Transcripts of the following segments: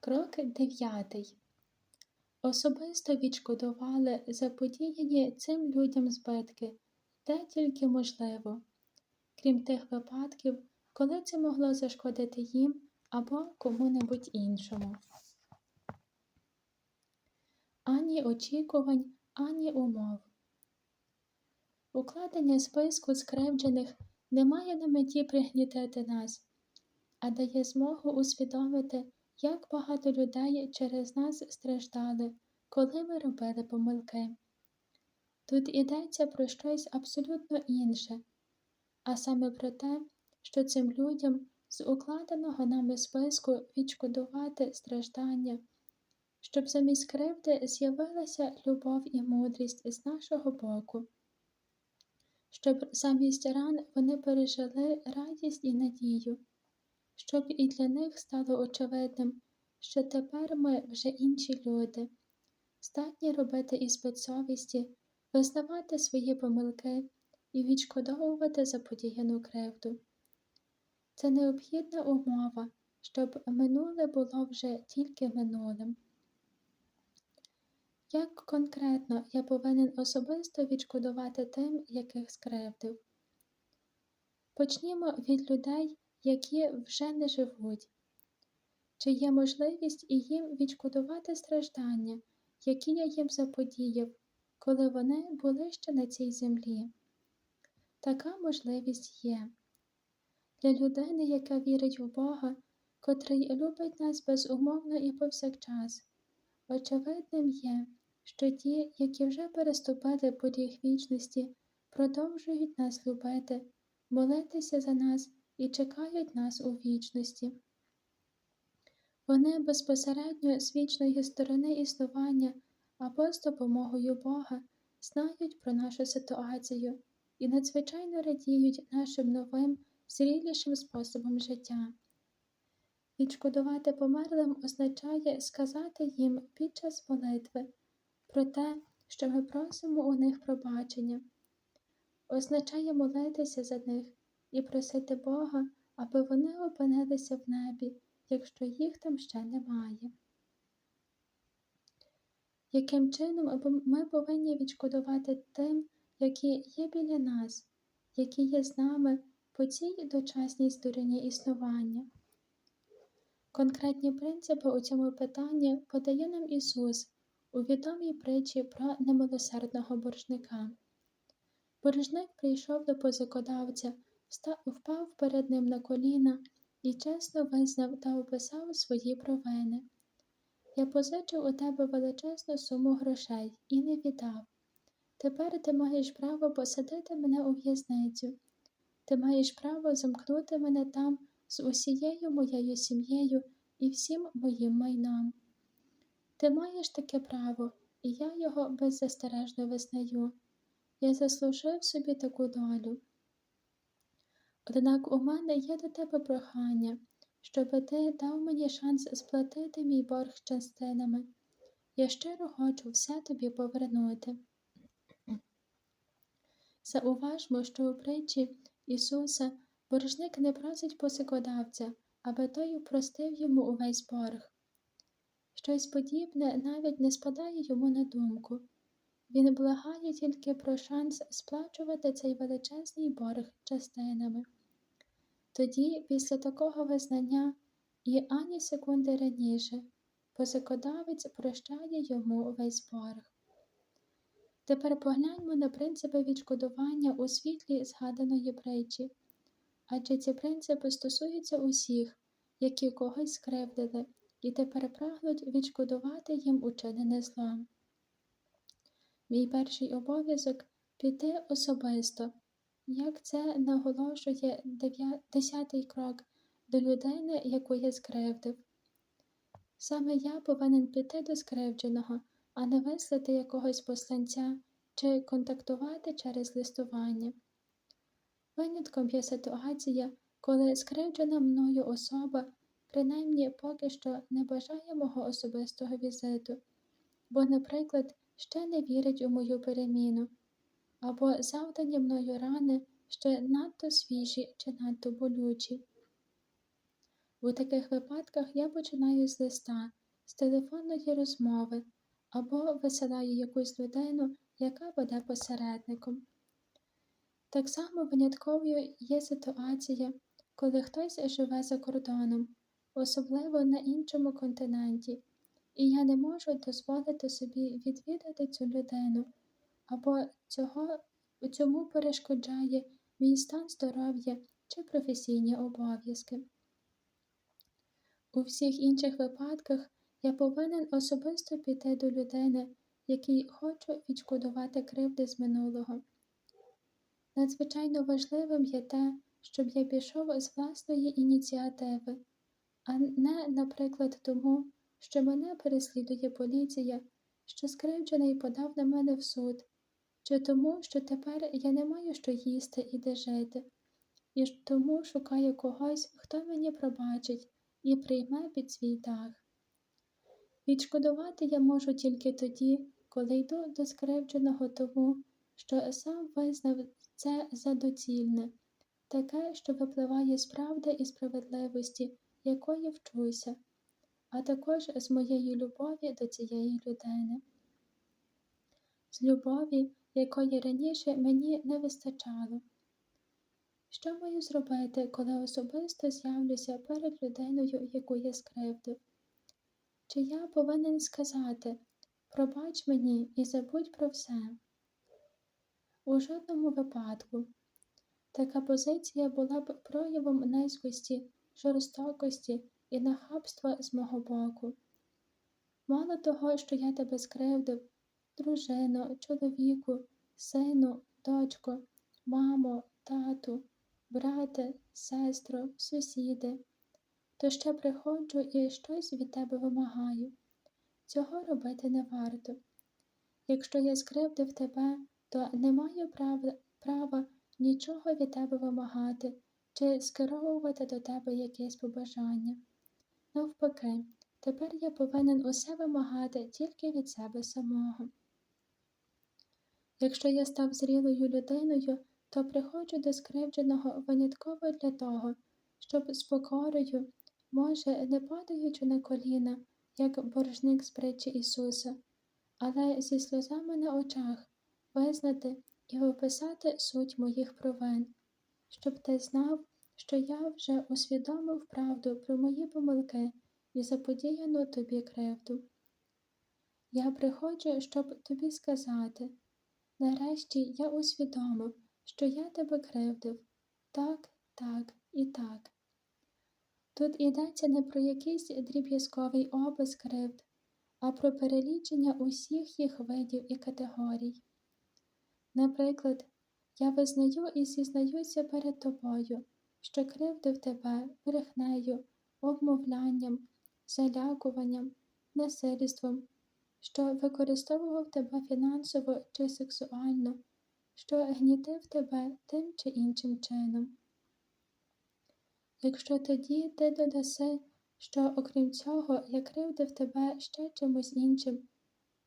Крок дев'ятий. Особисто відшкодували заподіяні цим людям збитки, де тільки можливо, крім тих випадків, коли це могло зашкодити їм або кому-небудь іншому. Ані очікувань, ані умов. Укладення списку скривджених не має на меті пригнітити нас, а дає змогу усвідомити, як багато людей через нас страждали, коли ми робили помилки. Тут йдеться про щось абсолютно інше, а саме про те, що цим людям з укладеного нами списку відшкодувати страждання, щоб замість кривди з'явилася любов і мудрість з нашого боку, щоб замість ран вони пережили радість і надію щоб і для них стало очевидним, що тепер ми вже інші люди, здатні робити іспит совісті, визнавати свої помилки і відшкодовувати заподіяну кривду. Це необхідна умова, щоб минуле було вже тільки минулим. Як конкретно я повинен особисто відшкодувати тим, яких скривдив? Почнімо від людей, які вже не живуть, чи є можливість і їм відшкодувати страждання, які я їм заподіяв, коли вони були ще на цій землі. Така можливість є. Для людини, яка вірить у Бога, котрий любить нас безумовно і повсякчас, очевидним є, що ті, які вже переступили поріг вічності, продовжують нас любити, молитися за нас і чекають нас у вічності. Вони безпосередньо з вічної сторони існування або з допомогою Бога знають про нашу ситуацію і надзвичайно радіють нашим новим, зрілішим способом життя. Відшкодувати померлим означає сказати їм під час молитви про те, що ми просимо у них пробачення, означає молитися за них і просити Бога, аби вони опинилися в небі, якщо їх там ще немає. Яким чином ми повинні відшкодувати тим, які є біля нас, які є з нами по цій дочасній стороні існування? Конкретні принципи у цьому питанні подає нам Ісус у відомій притчі про немилосердного боржника. Боржник прийшов до позакодавця впав перед ним на коліна і чесно визнав та описав свої провини. Я позичив у тебе величезну суму грошей і не віддав. Тепер ти маєш право посадити мене у в'язницю. Ти маєш право замкнути мене там з усією моєю сім'єю і всім моїм майном. Ти маєш таке право, і я його беззастережно визнаю. Я заслужив собі таку долю. Однак у мене є до тебе прохання, щоб ти дав мені шанс сплатити мій борг частинами. Я щиро хочу все тобі повернути. Зауважмо, що у притчі Ісуса боржник не просить посикодавця, аби той простив йому увесь борг. Щось подібне навіть не спадає йому на думку. Він благає тільки про шанс сплачувати цей величезний борг частинами. Тоді, після такого визнання і ані секунди раніше, позикодавець прощає йому весь борг. Тепер погляньмо на принципи відшкодування у світлі згаданої притчі, адже ці принципи стосуються усіх, які когось скривдили, і тепер прагнуть відшкодувати їм учинене зло. Мій перший обов'язок піти особисто як це наголошує десятий крок до людини, яку я скривдив. Саме я повинен піти до скривдженого, а не вислати якогось посланця чи контактувати через листування. Винятком є ситуація, коли скривджена мною особа, принаймні поки що не бажає мого особистого візиту, бо, наприклад, ще не вірить у мою переміну або завдані мною рани ще надто свіжі чи надто болючі. У таких випадках я починаю з листа, з телефонної розмови або висилаю якусь людину, яка буде посередником. Так само винятковою є ситуація, коли хтось живе за кордоном, особливо на іншому континенті, і я не можу дозволити собі відвідати цю людину, або цього, цьому перешкоджає мій стан здоров'я чи професійні обов'язки. У всіх інших випадках я повинен особисто піти до людини, якій хочу відшкодувати кривди з минулого. Надзвичайно важливим є те, щоб я пішов з власної ініціативи, а не, наприклад, тому, що мене переслідує поліція, що скривджений подав на мене в суд, чи тому, що тепер я не маю що їсти і де жити, і тому шукаю когось, хто мені пробачить і прийме під свій дах. Відшкодувати я можу тільки тоді, коли йду до скривдженого тому, що сам визнав це за доцільне, таке, що випливає з правди і справедливості, якої вчуся, а також з моєї любові до цієї людини. З любові, якої раніше мені не вистачало. Що маю зробити, коли особисто з'явлюся перед людиною, яку я скривдив? Чи я повинен сказати пробач мені і забудь про все? У жодному випадку. Така позиція була б проявом низькості, жорстокості і нахабства з мого боку. Мало того, що я тебе скривдив, дружино, чоловіку, сину, дочко, мамо, тату, брате, сестро, сусіди, то ще приходжу і щось від тебе вимагаю. Цього робити не варто. Якщо я скривдив тебе, то не маю права, права нічого від тебе вимагати чи скеровувати до тебе якесь побажання. Навпаки, тепер я повинен усе вимагати тільки від себе самого. Якщо я став зрілою людиною, то приходжу до скривдженого винятково для того, щоб з покорою, може, не падаючи на коліна, як боржник з притчі Ісуса, але зі сльозами на очах визнати і описати суть моїх провин, щоб ти знав, що я вже усвідомив правду про мої помилки і заподіяну тобі кривду. Я приходжу, щоб тобі сказати нарешті я усвідомив, що я тебе кривдив так, так і так. Тут йдеться не про якийсь дріб'язковий опис кривд, а про перелічення усіх їх видів і категорій. Наприклад, я визнаю і зізнаюся перед тобою, що кривдив тебе брехнею, обмовлянням, залякуванням, насильством, що використовував тебе фінансово чи сексуально, що гнітив тебе тим чи іншим чином. Якщо тоді ти додаси, що окрім цього я кривдив тебе ще чимось іншим,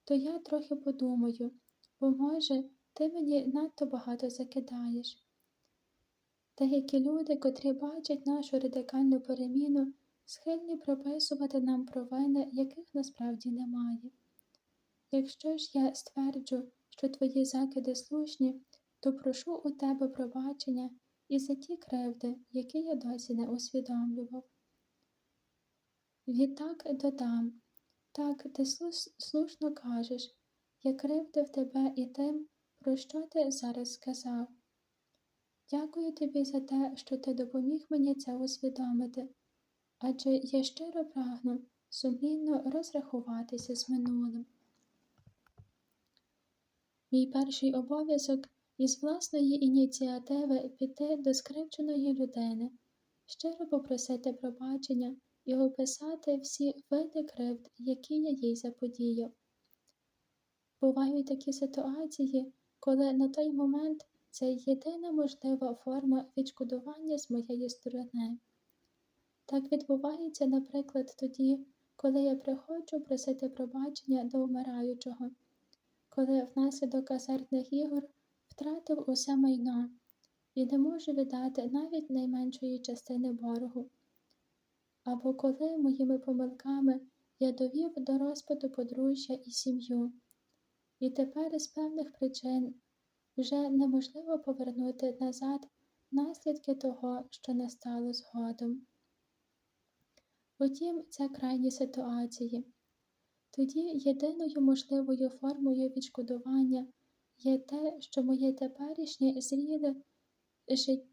то я трохи подумаю, бо, може, ти мені надто багато закидаєш. Деякі люди, котрі бачать нашу радикальну переміну, схильні прописувати нам провини, яких насправді немає. Якщо ж я стверджу, що твої закиди слушні, то прошу у тебе пробачення і за ті кривди, які я досі не усвідомлював. Відтак додам так, ти слушно кажеш, я кривдив тебе і тим, про що ти зараз сказав. Дякую тобі за те, що ти допоміг мені це усвідомити, адже я щиро прагну сумлінно розрахуватися з минулим. Мій перший обов'язок із власної ініціативи піти до скривдженої людини, щиро попросити пробачення і описати всі види кривд, які я їй заподіяв. Бувають такі ситуації, коли на той момент це єдина можлива форма відшкодування з моєї сторони. Так відбувається, наприклад, тоді, коли я приходжу просити пробачення до вмираючого, коли внаслідок азартних ігор втратив усе майно і не можу віддати навіть найменшої частини боргу. або коли моїми помилками я довів до розпаду подружжя і сім'ю. І тепер з певних причин вже неможливо повернути назад наслідки того, що настало згодом. Утім, це крайні ситуації. Тоді єдиною можливою формою відшкодування є те, що моє теперішнє зріле життя.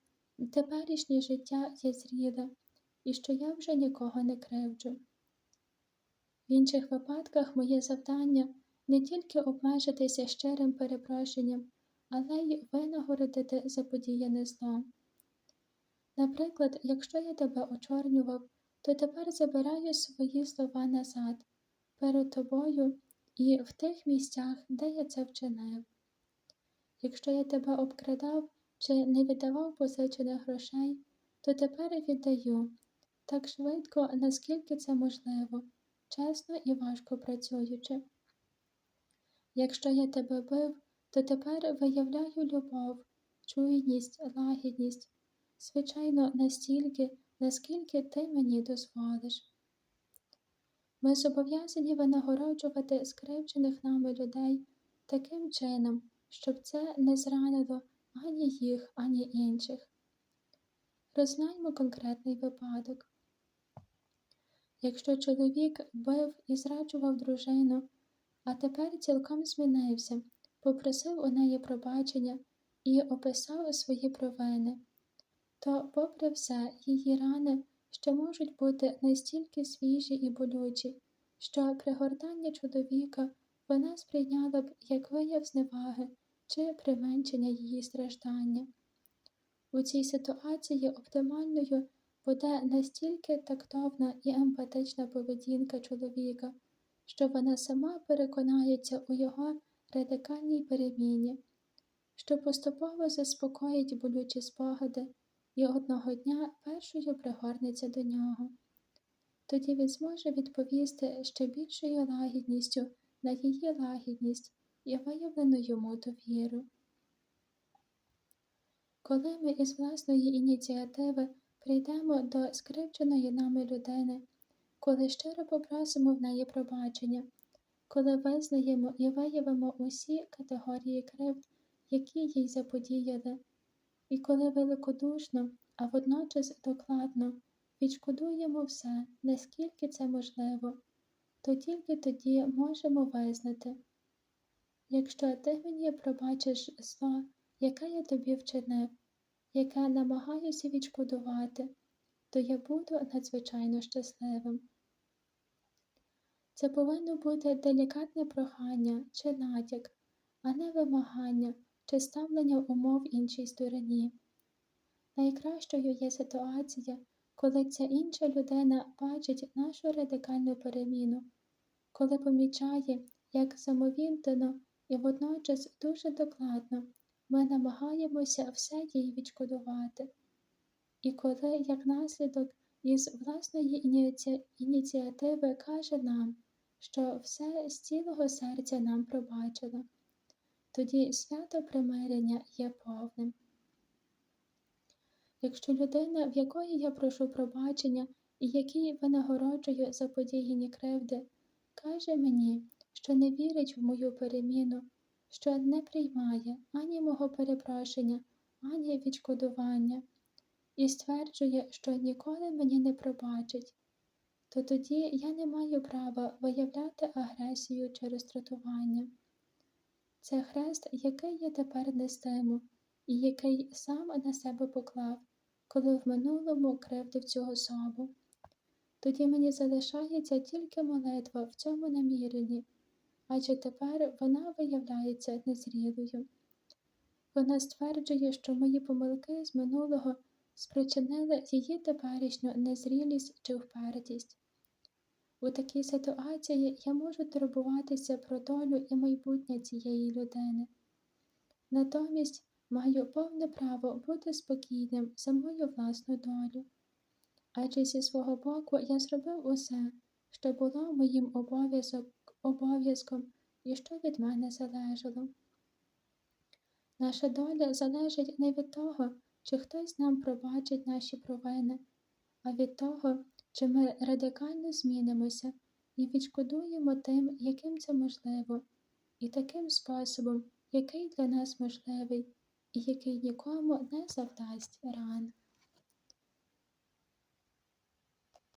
Теперішнє життя є зріле, і що я вже нікого не кривджу. В інших випадках моє завдання не тільки обмежитися щирим перепрошенням, але й винагородити заподіяне зло. Наприклад, якщо я тебе очорнював, то тепер забираю свої слова назад перед тобою і в тих місцях, де я це вчинив. Якщо я тебе обкрадав чи не віддавав позичених грошей, то тепер віддаю так швидко, наскільки це можливо, чесно і важко працюючи. Якщо я тебе бив, то тепер виявляю любов, чуйність, лагідність, звичайно, настільки, наскільки ти мені дозволиш. Ми зобов'язані винагороджувати скривджених нами людей таким чином, щоб це не зранило ані їх, ані інших. Розгляньмо конкретний випадок. Якщо чоловік бив і зраджував дружину, а тепер цілком змінився, попросив у неї пробачення і описав свої провини, то, попри все, її рани ще можуть бути настільки свіжі і болючі, що пригортання чоловіка вона сприйняла б як вияв зневаги чи применшення її страждання. У цій ситуації оптимальною буде настільки тактовна і емпатична поведінка чоловіка, що вона сама переконається у його радикальній переміні, що поступово заспокоїть болючі спогади і одного дня першою пригорнеться до нього. Тоді він зможе відповісти ще більшою лагідністю на її лагідність і виявлену йому довіру. Коли ми із власної ініціативи прийдемо до скривдженої нами людини, коли щиро попросимо в неї пробачення, коли визнаємо і виявимо усі категорії кривд, які їй заподіяли, і коли великодушно, а водночас докладно відшкодуємо все, наскільки це можливо, то тільки тоді можемо визнати. Якщо ти мені пробачиш зло, яке я тобі вчинив, яке намагаюся відшкодувати, то я буду надзвичайно щасливим. Це повинно бути делікатне прохання чи натяк, а не вимагання чи ставлення умов іншій стороні. Найкращою є ситуація, коли ця інша людина бачить нашу радикальну переміну, коли помічає, як самовіддано і водночас дуже докладно ми намагаємося все їй відшкодувати. І коли, як наслідок, із власної ініці... ініціативи каже нам, що все з цілого серця нам пробачило, тоді свято примирення є повним. Якщо людина, в якої я прошу пробачення і якій винагороджую за подіяні кривди, каже мені, що не вірить в мою переміну, що не приймає ані мого перепрошення, ані відшкодування, і стверджує, що ніколи мені не пробачить, то тоді я не маю права виявляти агресію через тратування. Це хрест, який я тепер нестиму, і який сам на себе поклав, коли в минулому кривдив цю особу. Тоді мені залишається тільки молитва в цьому наміренні адже тепер вона виявляється незрілою. Вона стверджує, що мої помилки з минулого спричинили її теперішню незрілість чи впертість. У такій ситуації я можу турбуватися про долю і майбутнє цієї людини. Натомість маю повне право бути спокійним за мою власну долю. Адже зі свого боку я зробив усе, що було моїм обов'язком і що від мене залежало. Наша доля залежить не від того, чи хтось нам пробачить наші провини, а від того, що ми радикально змінимося і відшкодуємо тим, яким це можливо, і таким способом, який для нас можливий, і який нікому не завдасть ран.